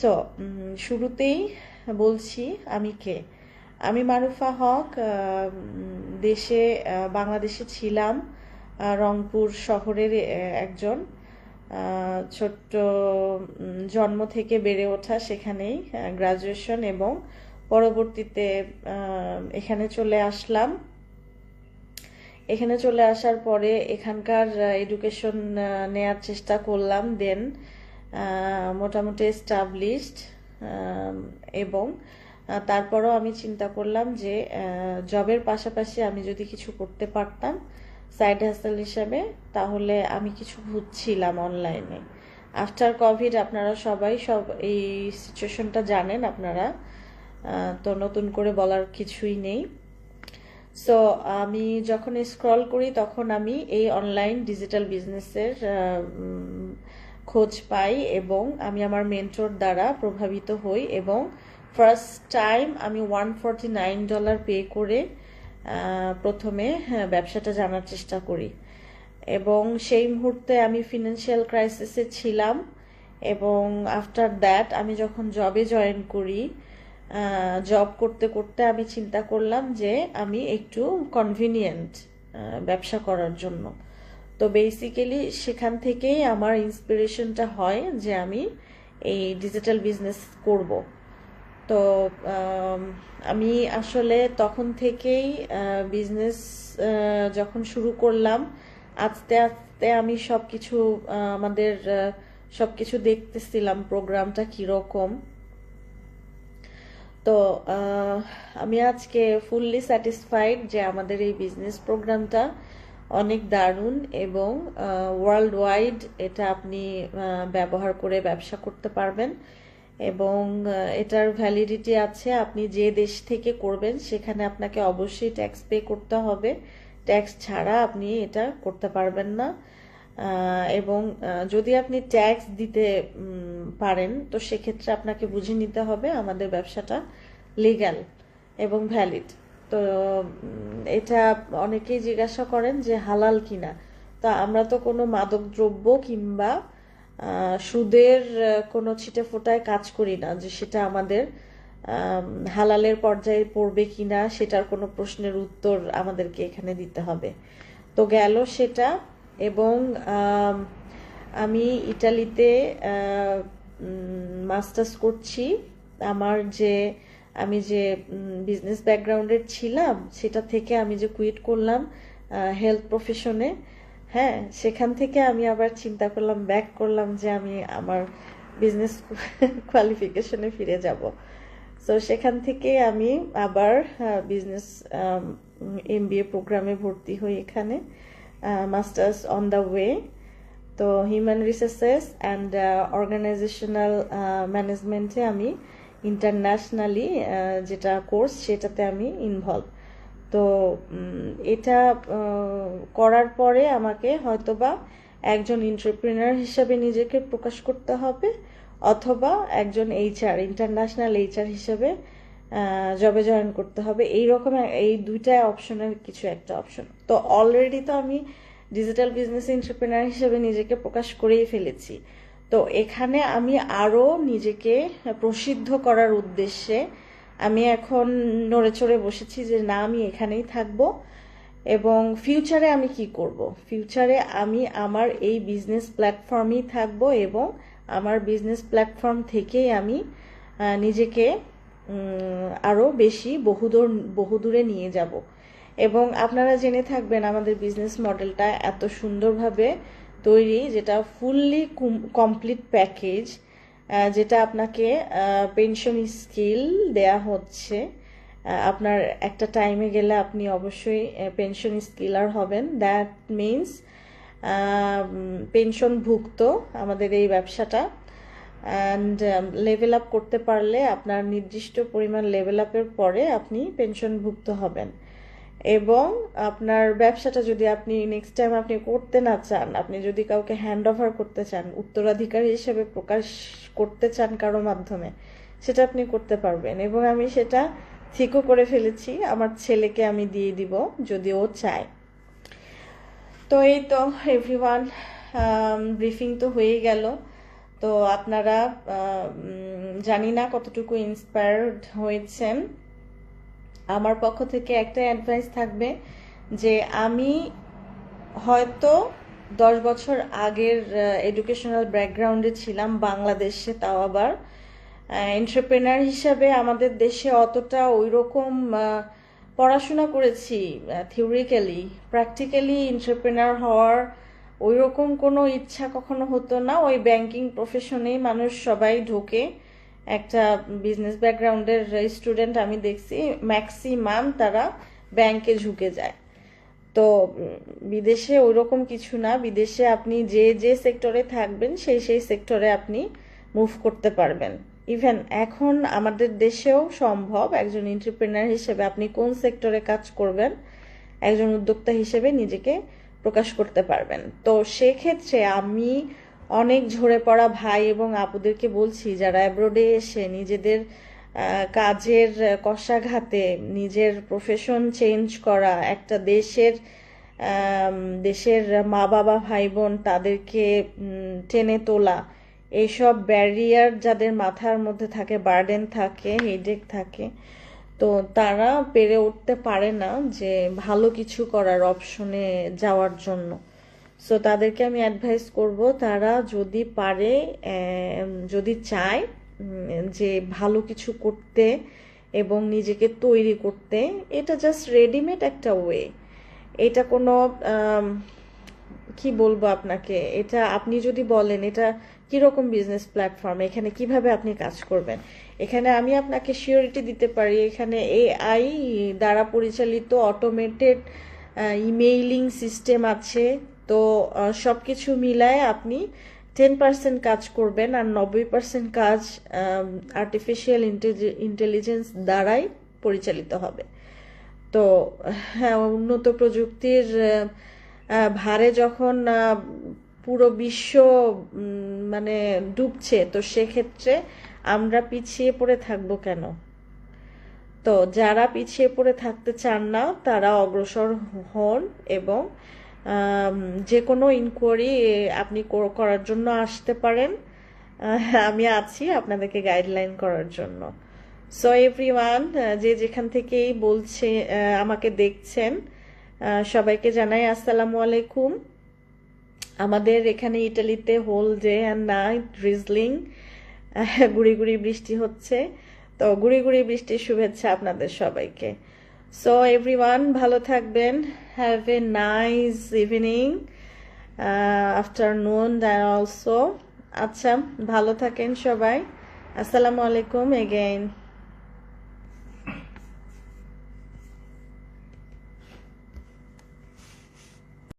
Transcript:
So শুরুতেই বলছি আমি কে? আমি মারুফা হক দেশে বাংলাদেশে ছিলাম রংপুর শহরের একজন ছোট্ট জন্ম থেকে বেড়ে ওঠা সেখানেই গ্রাজুয়েশন এবং পরবর্তীতে এখানে চলে আসলাম। এখানে চলে আসার পরে এখানকার এডুকেশন নেয়ার চেষ্টা করলাম দেন মোটামুটি এস্টাবলিশড এবং তারপরও আমি চিন্তা করলাম যে জবের পাশাপাশি আমি যদি কিছু করতে পারতাম সাইড হাসেল হিসাবে, তাহলে আমি কিছু বুঝছিলাম অনলাইনে আফটার কোভিড আপনারা সবাই সব এই সিচুয়েশনটা জানেন আপনারা তো নতুন করে বলার কিছুই নেই। সো আমি যখন স্ক্রল করি, তখন আমি এই অনলাইন ডিজিটাল বিজনেসের খোঁজ পাই এবং আমি আমার মেন্টর দ্বারা প্রভাবিত হই এবং ফার্স্ট টাইম আমি one forty nine dollar pay করে প্রথমে হ্যাঁ, ব্যবসাটা জানার চেষ্টা করি। এবং সেই মুহূর্তে আমি ফিনান্সিয়াল ক্রাইসিসে ছিলাম এবং আফটার দ্যাট আমি যখন জবে জয়েন করি জব করতে করতে আমি চিন্তা করলাম যে আমি একটু কনভিনিয়েন্ট ব্যবসা করার জন্য। তো বেসিক্যালি সেখান থেকেই আমার ইন্সপিরেশনটা হয় যে আমি এই ডিজিটাল বিজনেস করব। তো আম, আসলে তখন থেকেই বিজনেস যখন শুরু করলাম আস্তে আস্তে আমি সব কিছু আমাদের সব কিছু দেখতেছিলাম প্রোগ্রামটা কীরকম। তো আমি আজকে ফুললি স্যাটিসফাইড যে আমাদের এই বিজনেস প্রোগ্রামটা অনেক দারুণ এবং ওয়ার্ল্ড ওয়াইড এটা আপনি ব্যবহার করে ব্যবসা করতে পারবেন। এবং এটার ভ্যালিডিটি আছে, আপনি যে দেশ থেকে করবেন সেখানে আপনাকে অবশ্যই ট্যাক্স পে করতে হবে। ট্যাক্স ছাড়া আপনি এটা করতে পারবেন না। এবং যদি আপনি ট্যাক্স দিতে পারেন, তো সেক্ষেত্রে আপনাকে বুঝে নিতে হবে আমাদের ব্যবসাটা লিগ্যাল এবং ভ্যালিড তো এটা অনেকেই জিজ্ঞাসা করেন যে হালাল কিনা। তা আমরা তো কোনো মাদক দ্রব্য কিংবা সুদের কোনো ছিটে ফোটায় কাজ করি না যে সেটা আমাদের হালালের পর্যায়ে পড়বে কিনা সেটার কোনো প্রশ্নের উত্তর আমাদেরকে এখানে দিতে হবে। তো গেল সেটা এবং, আমি ইটালিতে মাস্টার্স করছি। আমার যে আমি যে বিজনেস ব্যাকগ্রাউন্ডের ছিলাম, সেটা থেকে আমি যে কুইট করলাম হেলথ প্রফেশনে হ্যাঁ সেখান থেকে আমি আবার চিন্তা করলাম ব্যাক করলাম যে আমি আমার বিজনেস কোয়ালিফিকেশনে ফিরে যাব। সো সেখান থেকে আমি আবার বিজনেস এমবিএ প্রোগ্রামে ভর্তি হই এখানে মাস্টার্স অন দ্য ওয়ে তো হিউম্যান রিসোর্সেস অ্যান্ড অর্গানাইজেশনাল ম্যানেজমেন্টে আমি ইন্টারন্যাশনালি যেটা কোর্স সেটাতে আমি ইনভলভ তো এটা করার পরে আমাকে হয়তোবা একজন এন্টারপ্রেনার হিসাবে নিজেকে প্রকাশ করতে হবে, অথবা একজন এইচআর ইন্টারন্যাশনাল এইচআর হিসাবে জবে জয়েন করতে হবে। এই রকম এই দুইটা অপশনের কিছু একটা অপশন তো অলরেডি তো আমি ডিজিটাল বিজনেস এন্টারপ্রেনার হিসেবে নিজেকে প্রকাশ করেই ফেলেছি। তো এখানে আমি আরও নিজেকে প্রসিদ্ধ করার উদ্দেশ্যে আমি এখন নড়ে চড়ে বসেছি যে না, আমি এখানেই থাকব এবং ফিউচারে আমি কি করব? ফিউচারে আমি আমার এই বিজনেস প্ল্যাটফর্মেই থাকব এবং আমার বিজনেস প্ল্যাটফর্ম থেকেই আমি নিজেকে আরও বেশি বহুদূর, বহুদূরে নিয়ে যাব। এবং আপনারা জেনে থাকবেন আমাদের বিজনেস মডেলটা এত সুন্দরভাবে তৈরি, যেটা ফুললি কমপ্লিট প্যাকেজ যেটা আপনাকে পেনশন স্কিল দেয়া হচ্ছে। আপনার একটা টাইমে গেলে আপনি অবশ্যই পেনশন স্কিলার হবেন। দ্যাট মিনস পেনশনভুক্ত আমাদের এই ব্যবসাটা। অ্যান্ড লেভেল আপ করতে পারলে আপনার নির্দিষ্ট পরিমাণ লেভেল আপের পরে আপনি পেনশনভুক্ত হবেন। এবং আপনার ব্যবসাটা যদি আপনি নেক্সট টাইম আপনি করতে না চান, আপনি যদি কাউকে হ্যান্ড ওভার করতে চান, উত্তরাধিকারী হিসেবে প্রকাশ করতে চান কারও মাধ্যমে, সেটা আপনি করতে পারবেন। এবং আমি সেটা ঠিকও করে ফেলেছি, আমার ছেলেকে আমি দিয়ে দিব যদি ও চায়। তো এই তো এভরিওয়ান ব্রিফিং তো হয়ে গেল। তো আপনারা জানি না কতটুকু ইন্সপায়ার্ড হয়েছেন। আমার পক্ষ থেকে একটা অ্যাডভাইস থাকবে যে আমি হয়তো দশ বছর আগের এডুকেশনাল ব্যাকগ্রাউন্ডে ছিলাম বাংলাদেশে, তাও আবার এন্টারপ্রেনার হিসাবে আমাদের দেশে অতটা ওই রকম পড়াশোনা করেছি থিওরিক্যালি প্র্যাকটিক্যালি এন্টারপ্রেনার হওয়ার ওই রকম কোনো ইচ্ছা কখনো হতো না। ওই ব্যাংকিং প্রফেশনেই মানুষ সবাই ঢোকে। একটা বিজনেস ব্যাকগ্রাউন্ডের স্টুডেন্ট আমি দেখছি ম্যাক্সিমাম তারা ব্যাংকে ঝুঁকে যায়। তো বিদেশে ওইরকম কিছু না, বিদেশে আপনি যে যে সেক্টরে থাকবেন, সেই সেই সেক্টরে আপনি মুভ করতে পারবেন। ইভেন এখন আমাদের দেশেও সম্ভব একজন এন্টারপ্রেনার হিসেবে আপনি কোন সেক্টরে কাজ করবেন, একজন উদ্যোক্তা হিসেবে নিজেকে প্রকাশ করতে পারবেন। তো সেক্ষেত্রে আমি অনেক ঝরে পড়া ভাই এবং আপুদেরকে বলছি, যারা অ্যাব্রোডে এসে নিজেদের কাজের কষাঘাতে নিজের প্রফেশন চেঞ্জ করা, একটা দেশের দেশের মা বাবা ভাই বোন তাদেরকে টেনে তোলা, এইসব ব্যারিয়ার যাদের মাথার মধ্যে থাকে বার্ডেন থাকে হেডেক থাকে, তো তারা পেরে উঠতে পারে না যে ভালো কিছু করার অপশনে যাওয়ার জন্য। সো তাদেরকে আমি অ্যাডভাইস করব, তারা যদি পারে যদি চায় যে ভালো কিছু করতে এবং নিজেকে তৈরি করতে, এটা জাস্ট রেডিমেড একটা ওয়ে এটা কোনো কি বলব আপনাকে? এটা আপনি যদি বলেন, এটা কীরকম বিজনেস প্ল্যাটফর্ম এখানে কীভাবে আপনি কাজ করবেন? এখানে আমি আপনাকে সিওরিটি দিতে পারি, এখানে এআই দ্বারা পরিচালিত অটোমেটেড ইমেইলিং সিস্টেম আছে। তো সব কিছু মিলায় আপনি টেন পার্সেন্ট কাজ করবেন আর নব্বই পার্সেন্ট কাজ আর্টিফিশিয়াল ইন্টেলিজেন্স দ্বারাই পরিচালিত হবে। তো হ্যাঁ উন্নত প্রযুক্তির ভারে যখন পুরো বিশ্ব মানে ডুবছে, তো সেক্ষেত্রে আমরা পিছিয়ে পড়ে থাকব কেন? তো, যারা পিছিয়ে পড়ে থাকতে চান না, তারা অগ্রসর হন এবং যে কোনো ইনকোয়ারি আপনি করার জন্য আসতে পারেন। আমি আছি আপনাদেরকে গাইডলাইন করার জন্য। সো এভরিওয়ান যে যেখান থেকেই বলছে আমাকে দেখছেন সবাইকে জানাই আসসালামু আলাইকুম। আমাদের এখানে ইটালিতে whole day and night drizzling গুড়ি গুড়ি বৃষ্টি হচ্ছে। তো, গুড়ি গুড়ি বৃষ্টির শুভেচ্ছা আপনাদের সবাইকে। সো এভরিওয়ান ভালো থাকবেন। Have a nice evening afternoon then also আচ্ছা ভালো থাকেন সবাই। আসসালামু আলাইকুম এগেইন